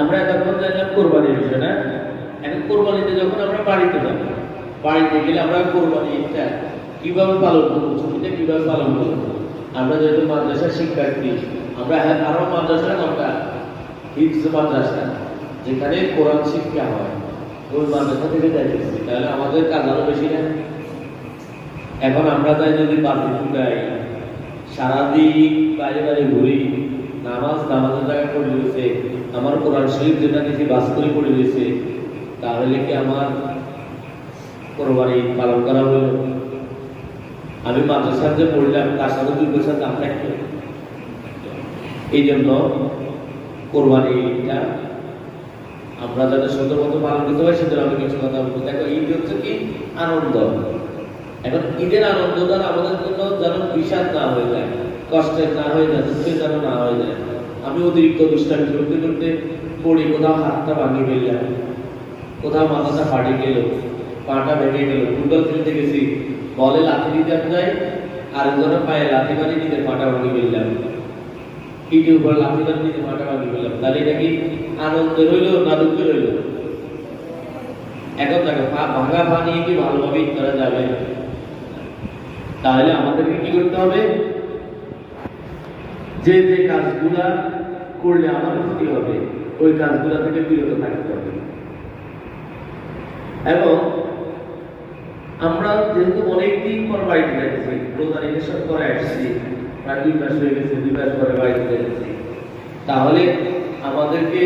আমরা জানলাম কোরবানির বিষয়, না? এখন কোরবানিতে যখন আমরা বাড়িতে যাব বাড়িতে গেলে আমরা কীভাবে পালন করব কীভাবে পালন করব? আমরা যেহেতু মাদ্রাসার শিক্ষার্থী, আমরা হ্যাঁ আরও মাদ্রাসা, যেখানে কোরআন শিক্ষা হয়। ওই মাদ্রাসা থেকে যাইতেছি। তাহলে আমাদের কাজ আরও বেশি না? এখন আমরা তাই যদি বাড়ি ফুটাই সারাদিন বাইরে বাইরে ঘুরি নামাজ নামাজের জায়গায় পড়ে রয়েছে, আমার কোরআন শরীফ যেটা দেখি বাস করে পড়ে রয়েছে, তাহলে কি আমার কোরবানি পালন করা হলো? আমি মাদ্রাসার যে পড়লাম, তার সাথে দুই পয়সা দাম থাকবে এই জন্য কোরবানিটা আমরা যাতে সুন্দর মতো পালন করতে পারি, সেজন্য আমি কিছু কথা বলব। দেখো, ঈদ হচ্ছে কি? আনন্দ। এখন ঈদের আনন্দটা আমাদের জন্য যেন বিষাদ না হয়ে যায়, কষ্টের না হয়ে যায়, দুঃখের যেন না হয়ে যায়, আমি অতিরিক্ত দুষ্টামি করতে করতে পড়ি কোথাও হাতটা ভাঙিয়ে ফেললাম। কোথাও মাথাটা ফাটে গেল, পাটা ভেঙে গেল ফুটবল খেলতে গেছি, বলে লাথি দিতে আমি যাই, আরেকজনের পায়ে লাথি মারি নিজের পাটা ভাঙিয়ে ফেললাম। পিঠে উপর লাথি মারি নিজের পাটা ভাঙিয়ে ফেললাম। তাহলে এটা কি আনন্দের হইল না দুঃখের হইল এখন দেখো ভাঙা নিয়ে কি ভালোভাবে করা যাবে? তাহলে আমাদেরকে কি করতে হবে? যে যে কাজগুলা করলে আমার ক্ষতি হবে, ওই কাজগুলা থেকে বিরত থাকতে হবে। এবং আমরা যেহেতু অনেকদিন পর বাড়িতে যাচ্ছি রোজা নিবেশন করে আসছি, প্রায় দুই মাস হয়ে গেছে, দুই মাস পরে বাড়িতে যাচ্ছি তাহলে আমাদেরকে